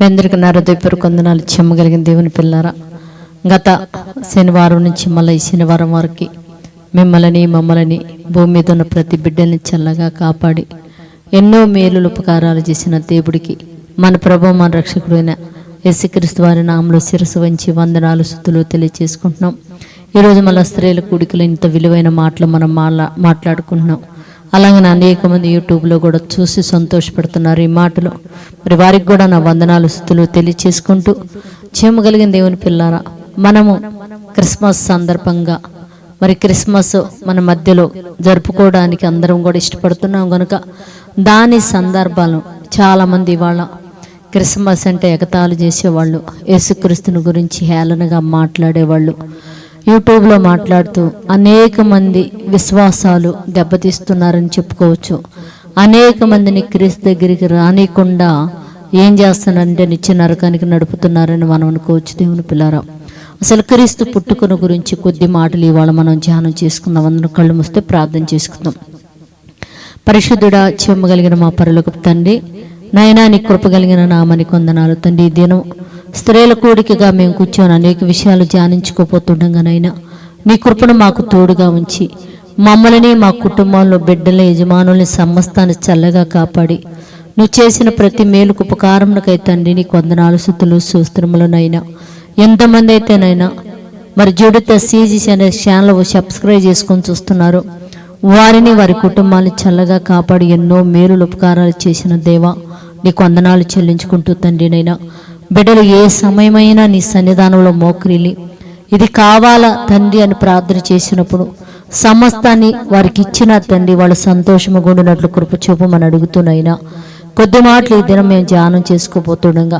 మీ అందరికీ నా హృదయపూర్వక వందనాలు. చెమ్మగలిగిన దేవుని పిల్లారా గత శనివారం నుంచి మళ్ళీ ఈ శనివారం వరకు మిమ్మల్ని మమ్మల్ని భూమి మీద ఉన్న ప్రతి బిడ్డల్ని చల్లగా కాపాడి ఎన్నో మేలులు ఉపకారాలు చేసిన దేవుడికి మన ప్రభు మన రక్షకుడైన యేసుక్రీస్తు వారి నామలో శిరసు వంచి వందనాలు శుద్ధులు తెలియజేసుకుంటున్నాం. ఈరోజు మళ్ళీ స్త్రీల కూడికలు ఇంత విలువైన మాటలు మనం మాట్లా మాట్లాడుకుంటున్నాం. అలాగే అనేక మంది యూట్యూబ్లో కూడా చూసి సంతోషపడుతున్నారు ఈ మాటలు. మరి వారికి కూడా నా వందనాలు స్థుతులు తెలియచేసుకుంటూ చేయమగలిగిన దేవుని పిల్లారా మనము క్రిస్మస్ సందర్భంగా మరి క్రిస్మస్ మన మధ్యలో జరుపుకోవడానికి అందరం కూడా ఇష్టపడుతున్నాం కనుక దాని సందర్భాలు చాలామంది ఇవాళ క్రిస్మస్ అంటే ఎగతాళి చేసేవాళ్ళు యేసుక్రీస్తుని గురించి హేళనగా మాట్లాడేవాళ్ళు. యూట్యూబ్లో మాట్లాడుతూ అనేక మంది విశ్వాసాలు దెబ్బతీస్తున్నారని చెప్పుకోవచ్చు. అనేక మందిని క్రీస్తు దగ్గరికి రానికుండా ఏం చేస్తానంటే నిత్య నరకానికి నడుపుతున్నారని మనం అనుకోవచ్చు. దేవుని పిల్లారా అసలు క్రీస్తు పుట్టుకుని గురించి కొద్ది మాటలు ఇవాళ మనం ధ్యానం చేసుకుందాం. అందరూ కళ్ళు మూస్తే ప్రార్థన చేసుకుందాం. పరిశుద్ధుడా చెమ్మగలిగిన మా పరులకు తండ్రి నాయనా నీ కృప కలిగిన నామని కొందనాలు తండ్రి ఈ దినం స్త్రీల కోడికగా మేము కూర్చొని అనేక విషయాలు ధ్యానించుకోపోతుండగానైనా నీ కృపను మాకు తోడుగా ఉంచి మమ్మల్ని మా కుటుంబంలో బిడ్డల యజమానుల్ని సమస్తాన్ని చల్లగా కాపాడి నువ్వు చేసిన ప్రతి మేలుకు ఉపకారమునకై తండ్రి నీ కొందనాలు సుతులు సూస్త్రములనైనా ఎంతమంది అయితేనైనా మరి జుడిత సీజీస్ అనే ఛానల్ సబ్స్క్రైబ్ చేసుకొని చూస్తున్నారు. వారిని వారి కుటుంబాన్ని చల్లగా కాపాడి ఎన్నో మేలులు ఉపకారాలు చేసిన దేవా నీకు వందనాలు చెల్లించుకుంటూ తండ్రినైనా బిడ్డలు ఏ సమయమైనా నీ సన్నిధానంలో మోకరిల్లి ఇది కావాలా తండ్రి అని ప్రార్థన చేసినప్పుడు సమస్తాన్ని వారికి ఇచ్చిన తండ్రి వాళ్ళు సంతోషము గుండినట్లు కృప చూపమని అడుగుతున్నైనా కొద్ది మాటలు ఈ దినం మేము ధ్యానం చేసుకోబోతుండగా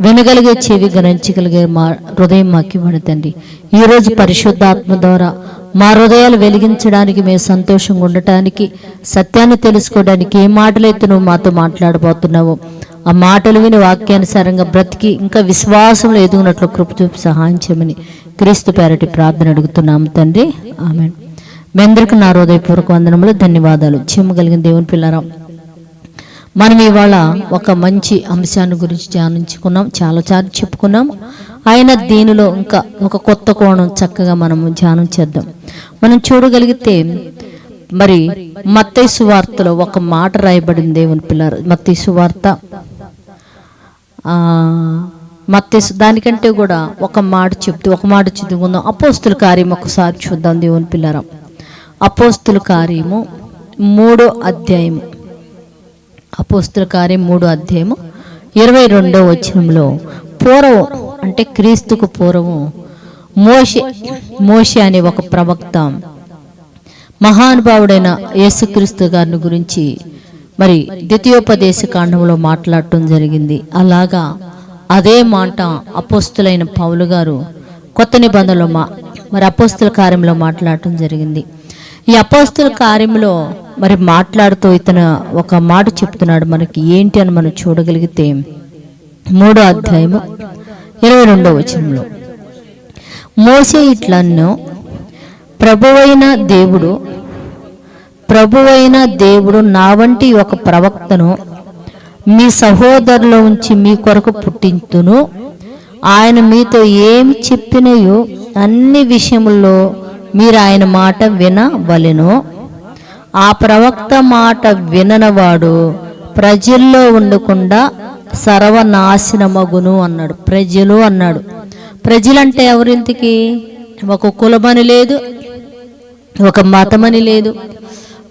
వినగలిగే చెవి గణించగలిగే మా హృదయం మాకు ఇవ్వండి తండ్రి. ఈరోజు పరిశుద్ధాత్మ ద్వారా మా హృదయాలు వెలిగించడానికి మేము సంతోషంగా ఉండటానికి సత్యాన్ని తెలుసుకోవడానికి ఏ మాటలైతే నువ్వు మాతో మాట్లాడబోతున్నావో ఆ మాటలు విని వాక్యానుసారంగా బ్రతికి ఇంకా విశ్వాసంలో ఎదుగునట్లు కృప చూపి సహాయం చేయమని క్రీస్తు పేరటి ప్రార్థన అడుగుతున్నాము తండ్రి. ఆమె మీ అందరికీ నా హృదయపూర్వక వందనములు ధన్యవాదాలు. చెమ్మగలిగిన దేవుని పిల్లరా మనం ఇవాళ ఒక మంచి అంశాన్ని గురించి ధ్యానించుకున్నాం చాలా చాలా చెప్పుకున్నాం. ఆయన దీనిలో ఇంకా ఒక కొత్త కోణం చక్కగా మనము ధ్యానం చేద్దాం. మనం చూడగలిగితే మరి మత్తైసు వార్తలో ఒక మాట రాయబడింది దేవుని పిల్లలు మత్తైసు వార్త ఆ దానికంటే కూడా ఒక మాట చెప్తూ ఒక మాట చదువుకుందాం అపోస్తుల కార్యం ఒకసారి చూద్దాం దేవుని పిల్లరా. అపోస్తుల కార్యము మూడో అధ్యాయము. అపోస్తుల కార్యం మూడో అధ్యాయము ఇరవై రెండో వచనంలో పూర్వం అంటే క్రీస్తుకు పూర్వం మోషే మోషే అనే ఒక ప్రవక్త మహానుభావుడైన యేసుక్రీస్తు గారిని గురించి మరి ద్వితీయోపదేశ కాండంలో మాట్లాడటం జరిగింది. అలాగా అదే మాట అపోస్తులైన పౌలు గారు కొత్త నిబంధనలో మా మరి అపోస్తుల కార్యంలో మాట్లాడటం జరిగింది. ఈ అపోస్తుల కార్యంలో మరి మాట్లాడుతూ ఇతను ఒక మాట చెప్తున్నాడు మనకి ఏంటి అని మనం చూడగలిగితే మూడో అధ్యాయము ఇరవై రెండో వచనంలో. మోసే ఇట్లన్నో ప్రభువైన దేవుడు ప్రభువైన దేవుడు నా వంటి ఒక ప్రవక్తను మీ సహోదరుల ఉంచి మీ కొరకు పుట్టించును. ఆయన మీతో ఏం చెప్పినయో అన్ని విషయముల్లో మీరు ఆయన మాట వినవలెను. ఆ ప్రవక్త మాట విననవాడు ప్రజల్లో ఉండకుండా సర్వనాశనమగును అన్నాడు. ప్రజలు అన్నాడు. ప్రజలంటే ఎవరింతకి? ఒక కులమని లేదు ఒక మతమని లేదు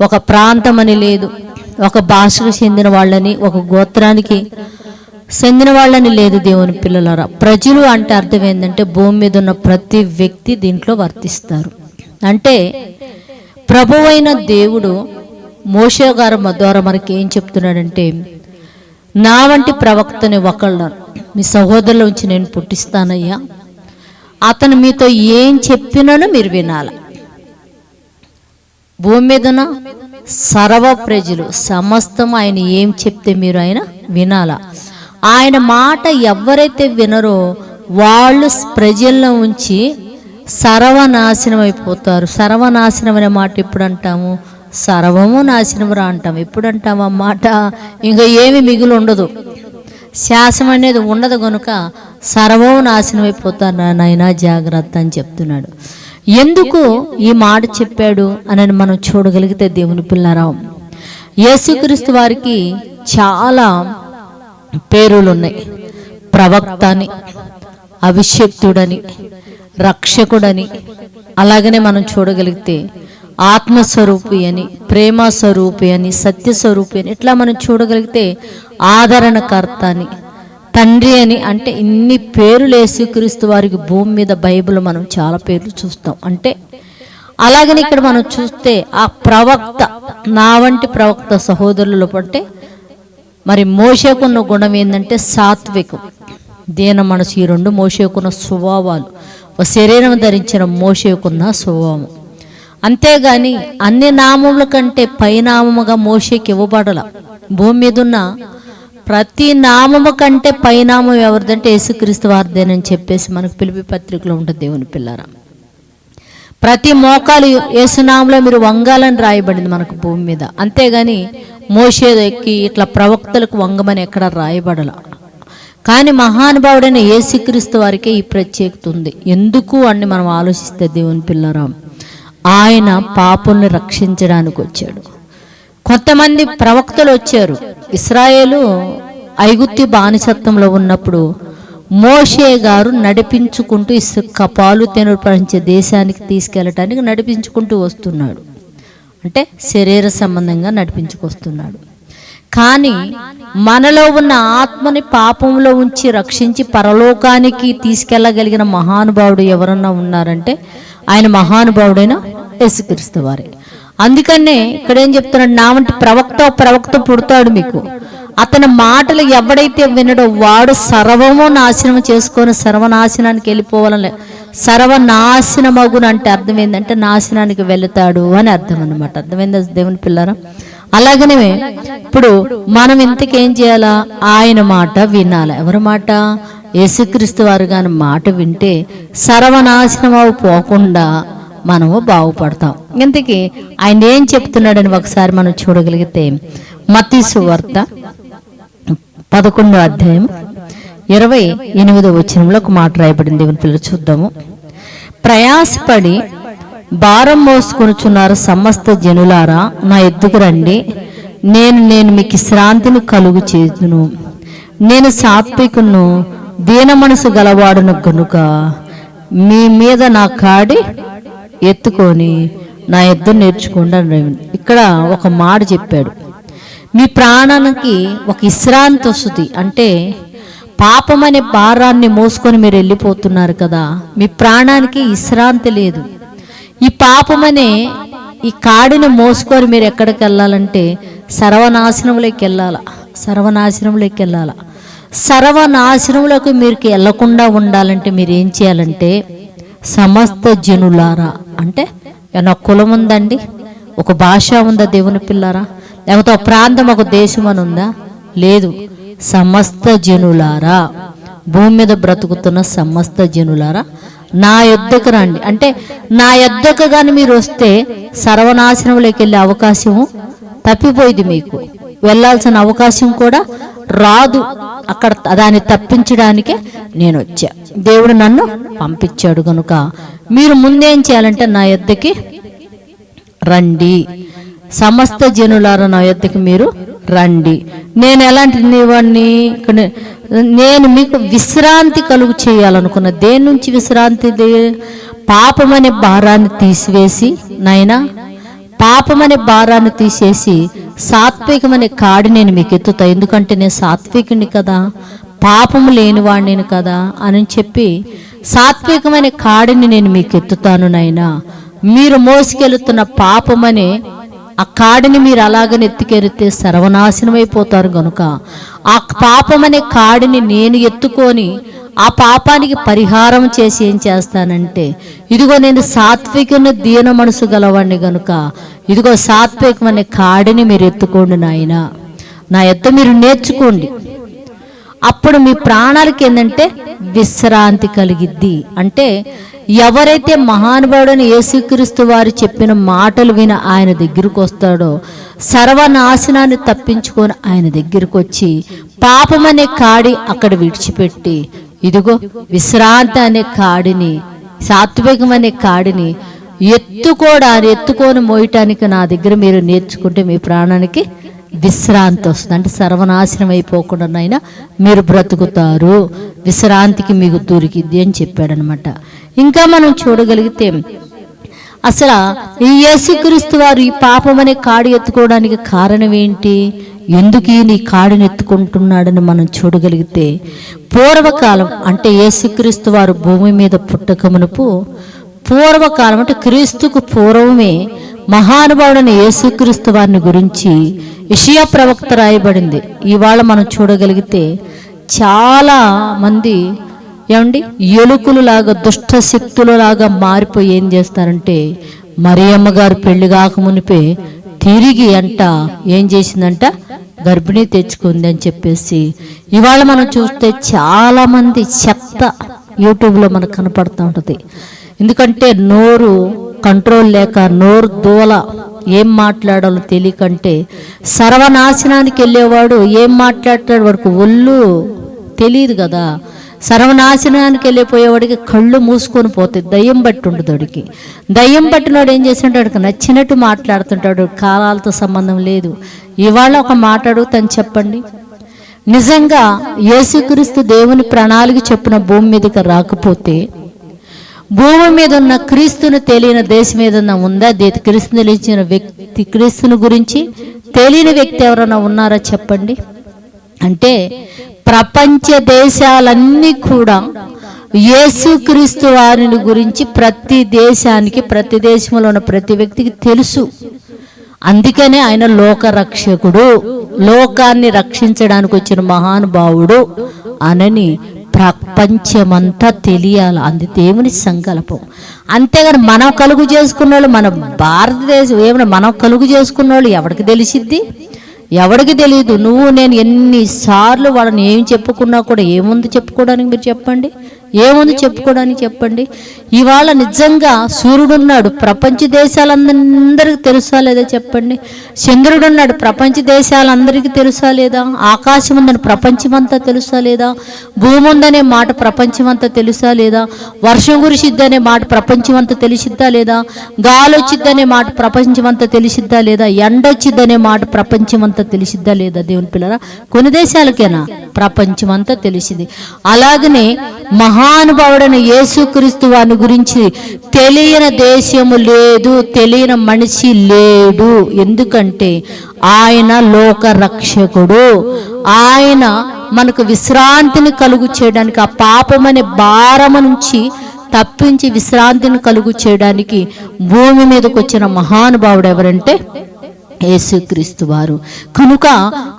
ఒక ప్రాంతం అని లేదు. ఒక భాషకు చెందిన వాళ్ళని ఒక గోత్రానికి చెందిన వాళ్ళని లేదు దేవుని పిల్లలరా. ప్రజలు అంటే అర్థం ఏంటంటే భూమి మీద ఉన్న ప్రతి వ్యక్తి దీంట్లో వర్తిస్తారు. అంటే ప్రభువైన దేవుడు మోషే గారు ద్వారా మనకి ఏం చెప్తున్నాడంటే నా వంటి ప్రవక్తని ఒకళ్ళు మీ సహోదరుల నుంచి నేను పుట్టిస్తానయ్యా. అతను మీతో ఏం చెప్పినను మీరు వినాలి. భూమి మీదన సర్వ ప్రజలు సమస్తం ఆయన ఏం చెప్తే మీరు ఆయన వినాలా? ఆయన మాట ఎవరైతే వినరో వాళ్ళు ప్రజల్లో ఉంచి సర్వనాశనం అయిపోతారు. సర్వనాశనం అనే మాట ఎప్పుడు అంటాము? సర్వము రా అంటాం ఎప్పుడు అంటాం ఆ మాట? ఇంకా ఏమి మిగులు ఉండదు. శాసం అనేది ఉండదు కనుక సర్వం నాశనం అయిపోతారు నాయన. జాగ్రత్త అని చెప్తున్నాడు. ఎందుకు ఈ మాట చెప్పాడు అని మనం చూడగలిగితే దేవుని పిల్లరావు యేసుక్రీస్తు వారికి చాలా పేరులు ఉన్నాయి ప్రవక్త అని అభిషక్తుడని రక్షకుడని. అలాగనే మనం చూడగలిగితే ఆత్మస్వరూపి అని ప్రేమ స్వరూపి అని సత్య స్వరూపి అని ఇట్లా మనం చూడగలిగితే ఆదరణకర్త అని తండ్రి అని అంటే ఇన్ని పేర్లు యేసుక్రీస్తు వారికి భూమి మీద బైబిల్ మనం చాలా పేర్లు చూస్తాం. అంటే అలాగని ఇక్కడ మనం చూస్తే ఆ ప్రవక్త నా వంటి ప్రవక్త సహోదరులు అంటే మరి మోషకున్న గుణం ఏంటంటే సాత్వికం. దీన మనసు ఈ రెండు మోషకున్న స్వభావాలు. ఒక శరీరం ధరించిన మోషకున్న స్వభావం. అంతేగాని అన్ని నామముల కంటే పైనామముగా మోషకి ఇవ్వబడల. భూమి మీద ఉన్న ప్రతి నామము కంటే పైనామం ఎవరిదంటే యేసుక్రీస్తు వారిదేనని చెప్పేసి మనకు పిలిపి పత్రికలో ఉంటుంది దేవుని పిల్లరా. ప్రతి మోకాలు యేసునామంలో మీరు వంగాలని రాయబడింది మనకు భూమి మీద. అంతేగాని మోషేది ఎక్కి ఇట్లా ప్రవక్తలకు వంగమని ఎక్కడ రాయబడల. కానీ మహానుభావుడైన యేసుక్రీస్తు వారికే ఈ ప్రత్యేకత ఉంది. ఎందుకు అని మనం ఆలోచిస్తే దేవుని పిల్లరాం ఆయన పాపుల్ని రక్షించడానికి వచ్చాడు కొంతమంది ప్రవక్తలు వచ్చారు. ఇస్రాయేలు ఐగుప్తి బానిసత్వంలో ఉన్నప్పుడు మోషే గారు నడిపించుకుంటూ ఇసుక పాలు తినపరించే ప్రపంచ దేశానికి తీసుకెళ్ళటానికి నడిపించుకుంటూ వస్తున్నాడు. అంటే శరీర సంబంధంగా నడిపించుకొస్తున్నాడు. కానీ మనలో ఉన్న ఆత్మని పాపంలో ఉంచి రక్షించి పరలోకానికి తీసుకెళ్ళగలిగిన మహానుభావుడు ఎవరన్నా ఉన్నారంటే ఆయన మహానుభావుడైన యేసుక్రీస్తు వారే. అందుకనే ఇక్కడ ఏం చెప్తున్నాడు నా వంటి ప్రవక్త ప్రవక్త పుడతాడు మీకు. అతని మాటలు ఎవడైతే వినడో వాడు సర్వము నాశనం చేసుకొని సర్వనాశనానికి వెళ్ళిపోవాలని సర్వనాశనమగును అంటే అర్థం ఏంటంటే నాశనానికి వెళుతాడు అని అర్థం అనమాట అర్థమైందా దేవుని పిల్లరా? అలాగనే ఇప్పుడు మనం ఇంతకేం చేయాలా? ఆయన మాట వినాలి. ఎవరి మాట? యేసుక్రీస్తు వారు కానీ మాట వింటే సర్వనాశనం అవి పోకుండా మనము బాగుపడతాం. ఇంతకీ ఆయన ఏం చెప్తున్నాడని ఒకసారి మనం చూడగలిగితే మతీసు వార్త పదకొండో అధ్యాయం ఇరవై ఎనిమిదో వచ్చినంలో ఒక మాట రాయబడింది. దేవుని పిల్లలు చూద్దాము. ప్రయాసపడి భారం మోసుకొనుచున్నారు సమస్త జనులారా నా ఎద్దుకు రండి. నేను నేను మీకు శ్రాంతిని కలుగు చేతును నేను సాత్వికును దీన మనసు గలవాడును గనుక మీ మీద నా కాడి ఎత్తుకొని నా ఇద్దరు నేర్చుకోండి అని ఇక్కడ ఒక మాట చెప్పాడు. మీ ప్రాణానికి ఒక విశ్రాంతి వస్తుంది. అంటే పాపం అనే భారాన్ని మోసుకొని మీరు వెళ్ళిపోతున్నారు కదా. మీ ప్రాణానికి విశ్రాంతి లేదు. ఈ పాపం అనే ఈ కాడిని మోసుకొని మీరు ఎక్కడికి వెళ్ళాలంటే సర్వనాశనంలోకి వెళ్ళాల. సర్వనాశనంలోకి వెళ్ళాల. సర్వనాశనంలోకి మీరు వెళ్ళకుండా ఉండాలంటే మీరు ఏం చేయాలంటే సమస్త జనులారా అంటే ఏమన్నా కులం ఉందండి? ఒక భాష ఉందా దేవుని పిల్లారా? లేకపోతే ఒక ప్రాంతం ఒక దేశం అని ఉందా? లేదు. సమస్త జనులారా. భూమి మీద బ్రతుకుతున్న సమస్త జనులారా. నా యొద్దకు రండి. అంటే నా యొద్దకు కానీ మీరు వస్తే సర్వనాశనంలోకి వెళ్ళే అవకాశము తప్పిపోయింది మీకు. వెళ్ళాల్సిన అవకాశం కూడా రాదు. అక్కడ దాన్ని తప్పించడానికే నేను వచ్చా. దేవుడు నన్ను పంపించాడు కనుక మీరు ముందేం చేయాలంటే నా యొద్దకి రండి. సమస్త జనులారా నా యొద్దకు మీరు రండి. నేను ఎలాంటి వాడిని నేను మీకు విశ్రాంతి కలుగు చేయాలనుకున్న దేని నుంచి విశ్రాంతి దే- పాపమనే భారాన్ని తీసివేసి నాయనా పాపమనే భారాన్ని తీసేసి సాత్వికమనే కాడి నేను మీకు ఎత్తుతా. ఎందుకంటే నేను సాత్వికుని కదా పాపము లేనివాడిని కదా అని చెప్పి సాత్వికమైన కాడిని నేను మీకు ఎత్తుతాను నాయనా. మీరు మోసుకెళ్తున్న పాపమనే ఆ కాడిని మీరు అలాగని ఎత్తుకెరితే సర్వనాశనమైపోతారు గనుక. ఆ పాపమనే కాడిని నేను ఎత్తుకొని ఆ పాపానికి పరిహారం చేసి ఏం చేస్తానంటే ఇదిగో నేను సాత్వికుని దీన మనసు గలవాడిని గనుక ఇదిగో సాత్వికం అనే కాడిని మీరు ఎత్తుకోండి నాయన. నా ఎత్తు మీరు నేర్చుకోండి. అప్పుడు మీ ప్రాణాలకి ఏంటంటే విశ్రాంతి కలిగిద్ది. అంటే ఎవరైతే మహానుభావుడని యేసుక్రీస్తు వారు చెప్పిన మాటలు విని ఆయన దగ్గరకు వస్తాడో సర్వనాశనాన్ని తప్పించుకొని ఆయన దగ్గరకు వచ్చి పాపమనే కాడి అక్కడ విడిచిపెట్టి ఇదిగో విశ్రాంతి అనే కాడిని సాత్వికం అనే కాడిని ఎత్తుకోవడానికి ఎత్తుకొని మోయటానికి నా దగ్గర మీరు నేర్చుకుంటే మీ ప్రాణానికి విశ్రాంతి వస్తుంది. అంటే సర్వనాశనం అయిపోకుండా నాయన మీరు బ్రతుకుతారు. విశ్రాంతికి మీకు దొరికిద్ది అని చెప్పాడనమాట. ఇంకా మనం చూడగలిగితే అసలు ఈ యేసుక్రీస్తు వారు ఈ పాపం అనే కాడు ఎత్తుకోవడానికి కారణం ఏంటి? ఎందుకు నీ కాడినెత్తుకుంటున్నాడని ఎత్తుకుంటున్నాడని మనం చూడగలిగితే పూర్వకాలం అంటే యేసుక్రీస్తు వారు భూమి మీద పుట్టకమునుపు పూర్వకాలం అంటే క్రీస్తుకు పూర్వమే మహానుభావుడైన యేసుక్రీస్తు వారిని గురించి ఇషియా ప్రవక్త రాయబడింది. ఇవాళ మనం చూడగలిగితే చాలా మంది ఏమండి? ఎలుకలు లాగా దుష్ట శక్తులు లాగా మారిపోయి ఏం చేస్తారంటే మరియమ్మ గారు పెళ్ళి కాకమునిపే తిరిగి అంట ఏం చేసిందంట? గర్భిణీ తెచ్చుకుంది అని చెప్పేసి. ఇవాళ మనం చూస్తే చాలా మంది చెత్త యూట్యూబ్లో మనకు కనపడుతూ ఉంటుంది. ఎందుకంటే నోరు కంట్రోల్ లేక నోరు దూల ఏం మాట్లాడాలో తెలియకంటే సర్వనాశనానికి వెళ్ళేవాడు ఏం మాట్లాడతాడు వాడికి ఒళ్ళు తెలియదు కదా. సర్వనాశనానికి వెళ్ళిపోయేవాడికి కళ్ళు మూసుకొని పోతాయి దయ్యం బట్టి ఉండదు వాడికి దయ్యం పట్టినవాడు ఏం చేసినట్టు వాడికి నచ్చినట్టు మాట్లాడుతుంటాడు. కాలాలతో సంబంధం లేదు. ఇవాళ ఒక మాట అడుగుతాను చెప్పండి. నిజంగా యేసుక్రీస్తు దేవుని ప్రణాళిక చెప్పిన భూమి మీదకి రాకపోతే భూమి మీద ఉన్న క్రీస్తును తెలియని దేశం మీద ఉందా? దేని క్రీస్తుని తెలిసిన వ్యక్తి క్రీస్తుని గురించి తెలియని వ్యక్తి ఎవరైనా ఉన్నారా చెప్పండి? అంటే ప్రపంచ దేశాలన్నీ కూడా యేసుక్రీస్తు వారిని గురించి ప్రతి దేశానికి ప్రతి దేశంలో ఉన్న ప్రతి వ్యక్తికి తెలుసు. అందుకనే ఆయన లోకరక్షకుడు. లోకాన్ని రక్షించడానికి వచ్చిన మహానుభావుడు అనని ప్రపంచమంతా తెలియాలి. అంది దేవుని సంకల్పం. అంతేగాని మనం కలుగు చేసుకున్న వాళ్ళు మన భారతదేశం ఏమైనా మనం కలుగు చేసుకున్న వాళ్ళు ఎవరికి తెలిసిద్ది? ఎవరికి తెలియదు నువ్వు నేను ఎన్నిసార్లు వాళ్ళని ఏం చెప్పుకున్నా కూడా ఏముంది చెప్పుకోవడానికి మీరు చెప్పండి? ఏముంది చెప్పుకోవడానికి చెప్పండి? ఇవాళ నిజంగా సూర్యుడు ఉన్నాడు ప్రపంచ దేశాలందరికీ తెలుసా లేదా చెప్పండి? చంద్రుడు ఉన్నాడు ప్రపంచ దేశాలందరికీ తెలుసా లేదా? ఆకాశం ఉందని ప్రపంచమంతా తెలుసా లేదా? భూమి ఉందనే మాట ప్రపంచమంతా తెలుసా లేదా? వర్షం కురిసిద్దనే మాట ప్రపంచమంతా తెలిసిద్దా లేదా? గాలి వచ్చిద్దనే మాట ప్రపంచమంతా తెలిసిద్దా లేదా? ఎండ వచ్చిద్దనే మాట ప్రపంచమంతా తెలిసిద్దా లేదా? దేవుని పిల్లరా కొన్ని దేశాలకేనా? ప్రపంచమంతా తెలిసింది. అలాగనే మహానుభావుడైన యేసుక్రీస్తు వాని గురించి తెలియని దేశము లేదు తెలియని మనిషి లేడు. ఎందుకంటే ఆయన లోక రక్షకుడు ఆయన మనకు విశ్రాంతిని కలుగు చేయడానికి ఆ పాపమనే భారము నుంచి తప్పించి విశ్రాంతిని కలుగు చేయడానికి భూమి మీదకి వచ్చిన మహానుభావుడు ఎవరంటే యేసుక్రీస్తు వారు. కనుక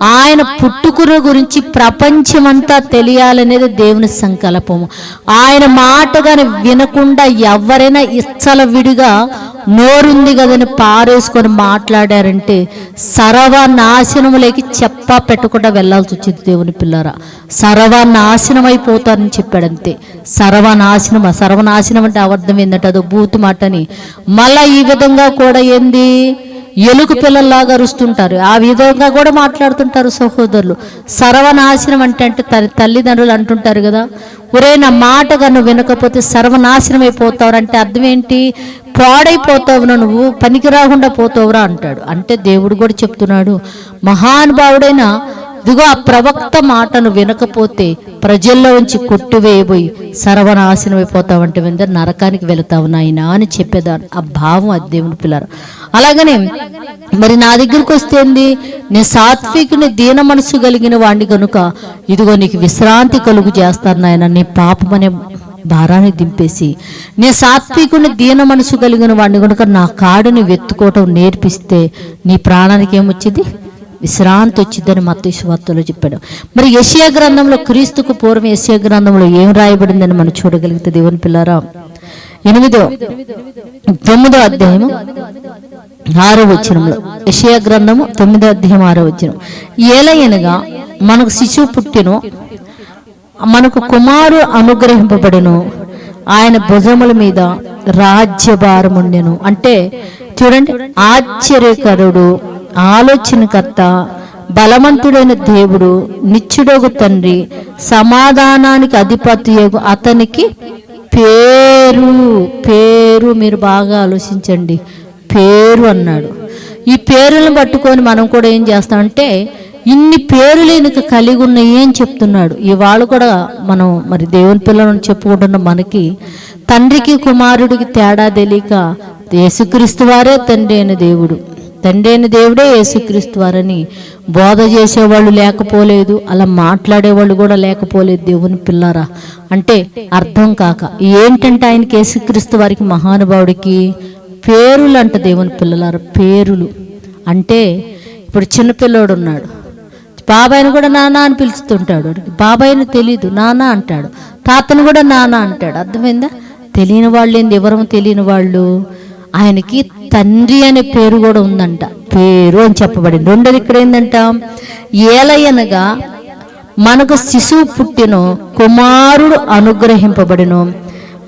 ఆయన పుట్టుకుని గురించి ప్రపంచమంతా తెలియాలనేది దేవుని సంకల్పము. ఆయన మాటగాని వినకుండా ఎవరైనా ఇచ్చల విడిగా నోరుంది కదని పారేసుకొని మాట్లాడారంటే సర్వనాశనములేకి చెప్ప పెట్టకుండా వెళ్ళాల్సి వచ్చింది దేవుని పిల్లరా. సర్వనాశనం అయిపోతారని చెప్పాడంతే. సర్వనాశనం సర్వనాశనం అంటే అబద్ధం ఏంటంటే అదో బూతు మాట అని మళ్ళా ఈ విధంగా కూడా ఏంది? ఎలుగు పిల్లల్లాగా అరుస్తుంటారు. ఆ విధంగా కూడా మాట్లాడుతుంటారు సహోదరులు. సర్వనాశనం అంటే అంటే తల్లిదండ్రులు అంటుంటారు కదా. ఒరే నా మాట కను వినకపోతే సర్వనాశనం అయిపోతావు అంటే అర్థం ఏంటి? పాడైపోతావు నువ్వు పనికి రాకుండా పోతావురా అంటాడు. అంటే దేవుడు కూడా చెప్తున్నాడు. మహానుభావుడైన ఇదిగో ఆ ప్రవక్త మాటను వినకపోతే ప్రజల్లో ఉంచి కొట్టివేయబోయి సర్వనాశనం అయిపోతావంటే వింద నరకానికి వెళతావు నాయనా అని చెప్పేదాన్ని. ఆ భావం అది దేవుని పిల్లలు. అలాగనే మరి నా దగ్గరికి వస్తేంది నేను సాత్వికుని దీన మనసు కలిగిన వాడిని కనుక ఇదిగో నీకు విశ్రాంతి కలుగు చేస్తాను నాయన. నీ పాపం అనే భారాన్ని దింపేసి నేను సాత్వికుని దీన మనసు కలిగిన వాడిని కనుక నా కాడుని వెత్తుకోవటం నేర్పిస్తే నీ ప్రాణానికి ఏమొచ్చింది? విశ్రాంతి వచ్చిందని మత వార్తలో చెప్పాడు. మరి యశియా గ్రంథంలో క్రీస్తుకు పూర్వం యశియా గ్రంథంలో ఏం రాయబడిందని మనం చూడగలిగితే దేవుని పిల్లారా? ఎనిమిదో తొమ్మిదో అధ్యాయము ఆరో వచ్చినంలో యెషయా గ్రంథము తొమ్మిదో అధ్యాయం ఆరో వచనం. ఏలయనగా మనకు శిశువు పుట్టిను మనకు కుమారు అనుగ్రహింపబడును ఆయన భుజముల మీద రాజ్యభారముండెను. అంటే చూడండి ఆశ్చర్యకరుడు ఆలోచనకర్త బలవంతుడైన దేవుడు నిత్యుడోగు తండ్రి సమాధానానికి అధిపతి అతనికి పేరు పేరు మీరు బాగా ఆలోచించండి. పేరు అన్నాడు. ఈ పేరులను పట్టుకొని మనం కూడా ఏం చేస్తామంటే ఇన్ని పేర్లు ఇక కలిగి ఉన్నాయి అని చెప్తున్నాడు. ఇవాళ కూడా మనం మరి దేవుని పిల్లలను చెప్పుకుంటున్న మనకి తండ్రికి కుమారుడికి తేడా తెలియక యేసుక్రీస్తు వారే తండ్రి అయిన దేవుడు. తండ్రైన దేవుడే యేసుక్రీస్తు వారని బోధ చేసేవాళ్ళు లేకపోలేదు అలా మాట్లాడేవాళ్ళు కూడా లేకపోలేదు దేవుని పిల్లారా. అంటే అర్థం కాక ఏంటంటే ఆయనకి యేసుక్రీస్తు వారికి మహానుభావుడికి పేరులు అంట దేవుని పిల్లలారా పేరులు. అంటే ఇప్పుడు చిన్నపిల్లోడు ఉన్నాడు. బాబాయిని కూడా నాన్న అని పిలుస్తుంటాడు. వాడికి బాబాయిని తెలీదు నాన్న అంటాడు. తాతను కూడా నాన్న అంటాడు. అర్థమైందా? తెలియని వాళ్ళు ఏంది? ఎవరము తెలియని వాళ్ళు? ఆయనకి తండ్రి అనే పేరు కూడా ఉందంట. పేరు అని చెప్పబడింది. రెండోది ఇక్కడ ఏంటంట ఏలయనగా మనకు శిశువు పుట్టిను కుమారుడు అనుగ్రహింపబడిను.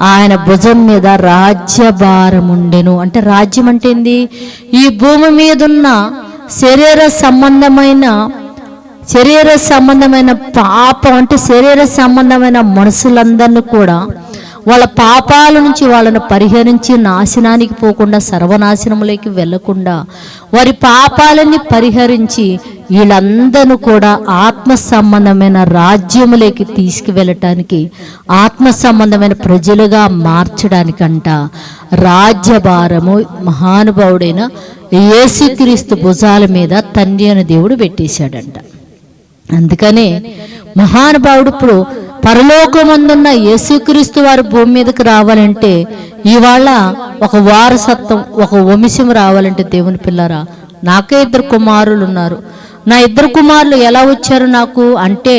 ఆయన భుజం మీద రాజ్యభారం ఉండెను అంటే రాజ్యం అంటే ఏంది? ఈ భూమి మీద ఉన్న శరీర సంబంధమైన శరీర సంబంధమైన పాపం అంటే శరీర సంబంధమైన మనుషులందరినీ కూడా వాళ్ళ పాపాల నుంచి వాళ్ళను పరిహరించి నాశనానికి పోకుండా సర్వనాశనములోకి వెళ్ళకుండా వారి పాపాలని పరిహరించి వీళ్ళందరూ కూడా ఆత్మ సంబంధమైన రాజ్యములోకి తీసుకువెళ్ళటానికి ఆత్మ సంబంధమైన ప్రజలుగా మార్చడానికంట రాజ్యభారము మహానుభావుడైన యేసుక్రీస్తు భుజాల మీద తండ్రి అని దేవుడు పెట్టేశాడంట. అందుకనే మహానుభావుడు ఇప్పుడు పరలోకమందున్న యేసుక్రీస్తు వారు భూమి మీదకి రావాలంటే ఇవాళ ఒక వారసత్వం ఒక వంశం రావాలంటే దేవుని పిల్లరా నాకే ఇద్దరు కుమారులు ఉన్నారు నా ఇద్దరు కుమారులు ఎలా వచ్చారు నాకు అంటే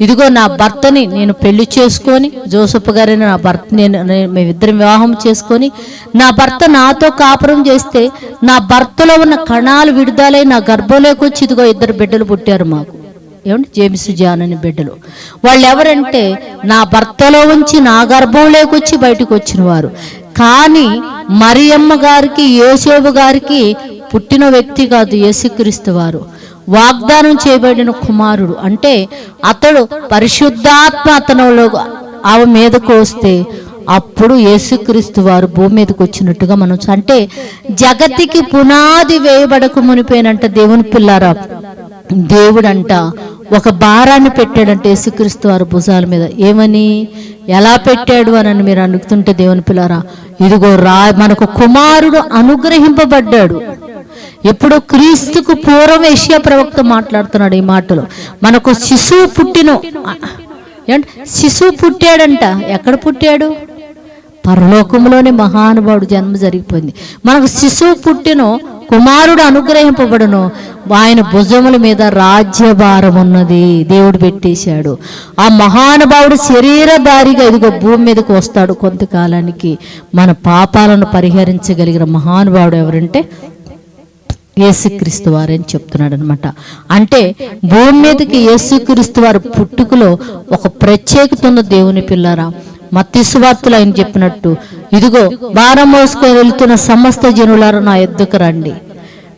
ఇదిగో నా భర్తని నేను పెళ్ళి చేసుకొని జోసఫ్ గారిని నా భర్త నేను నేను- మేమిద్దరం వివాహం చేసుకొని నా భర్త నాతో కాపురం చేస్తే నా భర్తలో ఉన్న కణాలు విడుదలై నా గర్భంలోకి వచ్చి ఇదిగో ఇద్దరు బిడ్డలు పుట్టారు మాకు. ఏమంటే జేమ్స్ జాన్ అని బిడ్డలు. వాళ్ళు ఎవరంటే నా భర్తలో ఉంచి నా గర్భంలోకి వచ్చి బయటకు వచ్చిన వారు కానీ మరియమ్మ గారికి యోసేపు గారికి పుట్టిన వ్యక్తి కాదు యేసుక్రీస్తు వారు. వాగ్దానం చేయబడిన కుమారుడు. అంటే అతడు పరిశుద్ధాత్మ అతనులో ఆమె మీదకు వస్తే అప్పుడు యేసుక్రీస్తు వారు భూమి మీదకి వచ్చినట్టుగా మనం అంటే జగతికి పునాది వేయబడక మునిపోయినంట దేవుని పిల్లారా. దేవుడంట ఒక భారాన్ని పెట్టాడంటే యేసుక్రీస్తు వారి భుజాల మీద. ఏమని? ఎలా పెట్టాడు అని మీరు అనుకుతుంటే దేవుని పిల్లారా ఇదిగో రా మనకు కుమారుడు అనుగ్రహింపబడ్డాడు. ఎప్పుడు క్రీస్తుకు పూర్వం ఏషియా ప్రవక్త మాట్లాడుతున్నాడు ఈ మాటలు. మనకు శిశువు పుట్టిన శిశువు పుట్టాడంట. ఎక్కడ పుట్టాడు? పరలోకంలోనే మహానుభావుడు జన్మ జరిగిపోయింది. మనకు శిశువు పుట్టిన కుమారుడు అనుగ్రహింపబడును. ఆయన భుజముల మీద రాజ్యభారం ఉన్నది. దేవుడు పెట్టేశాడు. ఆ మహానుభావుడు శరీరధారిగా ఇదిగో భూమి మీదకి వస్తాడు కొంతకాలానికి. మన పాపాలను పరిహరించగలిగిన మహానుభావుడు ఎవరంటే యేసుక్రీస్తు వారని చెప్తున్నాడు అనమాట అంటే భూమి మీదకి యేసుక్రీస్తు వారు పుట్టుకలో ఒక ప్రత్యేకత ఉన్న దేవుని పిల్లరా? మత్తి ఆయన చెప్పినట్టు ఇదిగో భారం మోసుకొని వెళ్తున్న సమస్త జనులారు నా ఎద్దుకు రండి.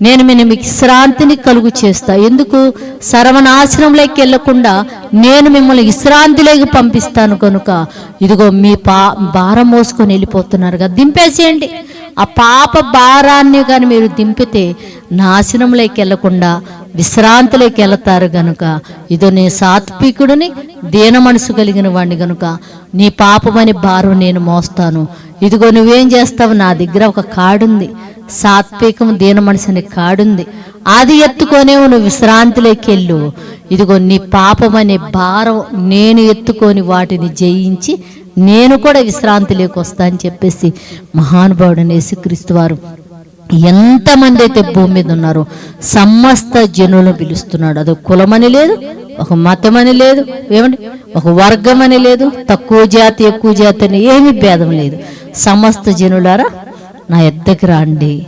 నేను మీ మీకు విశ్రాంతిని కలుగు చేస్తా. ఎందుకు? సర్వనాశనంలోకి వెళ్ళకుండా నేను మిమ్మల్ని విశ్రాంతిలోకి పంపిస్తాను కనుక. ఇదిగో మీ పా భారం మోసుకొని వెళ్ళిపోతున్నారు కదా దింపేసేయండి. ఆ పాప భారాన్ని కానీ మీరు దింపితే నాశనంలోకి వెళ్ళకుండా విశ్రాంతిలోకి వెళతారు గనుక. ఇదో నీ సాత్వికుడిని దీన మనసు కలిగిన వాడిని గనుక. నీ పాపమని భారం నేను మోస్తాను. ఇదిగో నువ్వేం చేస్తావు? నా దగ్గర ఒక కాడుంది. సాత్వికం దీన మనసు అనే కాడుంది. అది ఎత్తుకొనే నువ్వు విశ్రాంతిలోకి వెళ్ళు. ఇదిగో నీ పాపమనే భారం నేను ఎత్తుకొని వాటిని జయించి నేను కూడా విశ్రాంతిలోకి వస్తా అని చెప్పేసి మహానుభావుడు యేసుక్రీస్తు వారు ఎంతమంది అయితే భూమి మీద ఉన్నారో సమస్త జనులను పిలుస్తున్నాడు. అది కులమని లేదు ఒక మతమని లేదు ఏమండి? ఒక వర్గం అని లేదు తక్కువ జాతి ఎక్కువ జాతి అని ఏమీ భేదం లేదు. సమస్త జనులారా నా ఎద్దకు రండి.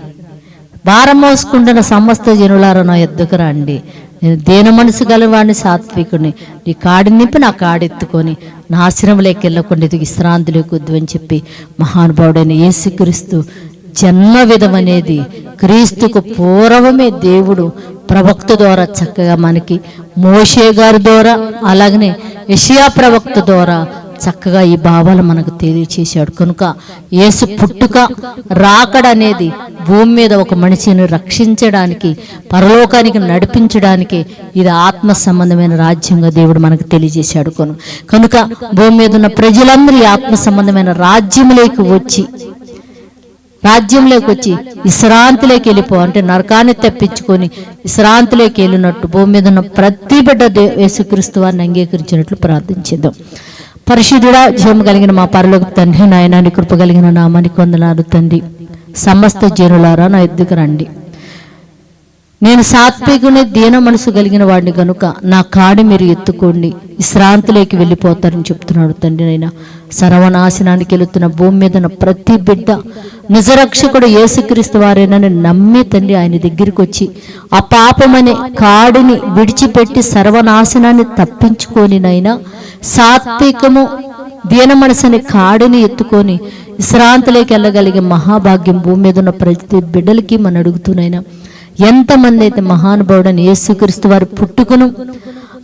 భారం మోసుకుంటున్న సమస్త జనులారా నా ఎద్దుకు రండి. నేను దేన మనసు గలవాడిని సాత్వికుని నీ కాడి నింపి నా కాడెత్తుకొని నాశనంలోకి వెళ్ళకుండా ఇది విశ్రాంతిలోకి వద్దు అని చెప్పి మహానుభావుడైన యేసుక్రీస్తు జన్మ విధం అనేది క్రీస్తుకు పూర్వమే దేవుడు ప్రవక్త ద్వారా చక్కగా మనకి మోషే గారి ద్వారా అలాగనే యషియా ప్రవక్త ద్వారా చక్కగా ఈ భావాలు మనకు తెలియచేశాడు. కనుక యేసు పుట్టుక రాకడ అనేది భూమి మీద ఒక మనిషిని రక్షించడానికి పరలోకానికి నడిపించడానికి ఇది ఆత్మ సంబంధమైన రాజ్యంగా దేవుడు మనకు తెలియజేశాడు. కొను కనుక భూమి మీద ఉన్న ప్రజలందరూ ఈ ఆత్మ సంబంధమైన రాజ్యంలోకి వచ్చి రాజ్యంలోకి వచ్చి విశ్రాంతిలోకి వెళ్ళిపో అంటే నరకాన్ని తెప్పించుకొని విశ్రాంతిలోకి వెళ్ళినట్టు భూమి మీద ఉన్న ప్రతి బిడ్డ దే- యేసుక్రీస్తు వారిని అంగీకరించినట్లు ప్రార్థించేద్దాం. పరిశుద్ధుడా జీవం కలిగిన మా పరలోకి తండ్రి నాయనాన్ని కృప కలిగిన నామానికి వందనాలు తండ్రి. సమస్త జనులారా నా ఎద్దుకు రండి. నేను సాత్వికుని దీన మనసు కలిగిన వాడిని గనుక నా కాడి మీరు ఎత్తుకోండి. విశ్రాంతిలోకి వెళ్ళిపోతారని చెప్తున్నాడు తండ్రి నైనా సర్వనాశనానికి వెళుతున్న భూమి మీద ప్రతి బిడ్డ నిజరక్షకుడు ఏసుక్రీస్తు వారేనని నమ్మి తండ్రి ఆయన దగ్గరికి వచ్చి ఆ పాపమనే కాడిని విడిచిపెట్టి సర్వనాశనాన్ని తప్పించుకొని నైనా సాత్వికము దీన మనసుని కాడిని ఎత్తుకొని విశ్రాంతిలోకి వెళ్ళగలిగే మహాభాగ్యం భూమి మీద ఉన్న ప్రతి బిడ్డలకి మనం అడుగుతున్నాయినా ఎంతమంది అయితే మహానుభావుడని యేసుక్రీస్తు వారి పుట్టుకును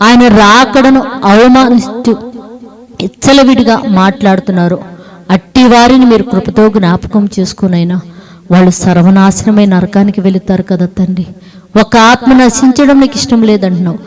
ఆయన రాకడను అవమానిస్తూ ఇచ్చలవిడిగా మాట్లాడుతున్నారు. అట్టి వారిని మీరు కృపతో జ్ఞాపకం చేసుకునైనా వాళ్ళు సర్వనాశనమైన నరకానికి వెళుతారు కదా తండ్రి. ఒక ఆత్మ నశించడం నీకు ఇష్టం లేదంటున్నావు.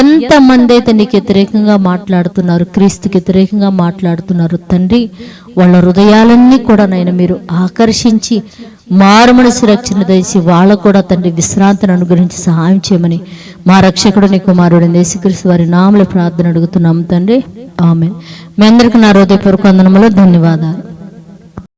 ఎంతమంది అయితే నీకు వ్యతిరేకంగా మాట్లాడుతున్నారు క్రీస్తుకి వ్యతిరేకంగా మాట్లాడుతున్నారు తండ్రి వాళ్ళ హృదయాలన్నీ కూడా నాయన మీరు ఆకర్షించి మారు మనసు రక్షణ దయచి వాళ్ళకు కూడా తండ్రి విశ్రాంతిని అనుగ్రహించి సహాయం చేయమని మా రక్షకుడు నీ కుమారుడు యేసుక్రీస్తు వారి నామల ప్రార్థన అడుగుతున్నాం తండ్రి. ఆమె మీ అందరికీ నా హృదయపూర్వక వందనములు. ధన్యవాదాలు.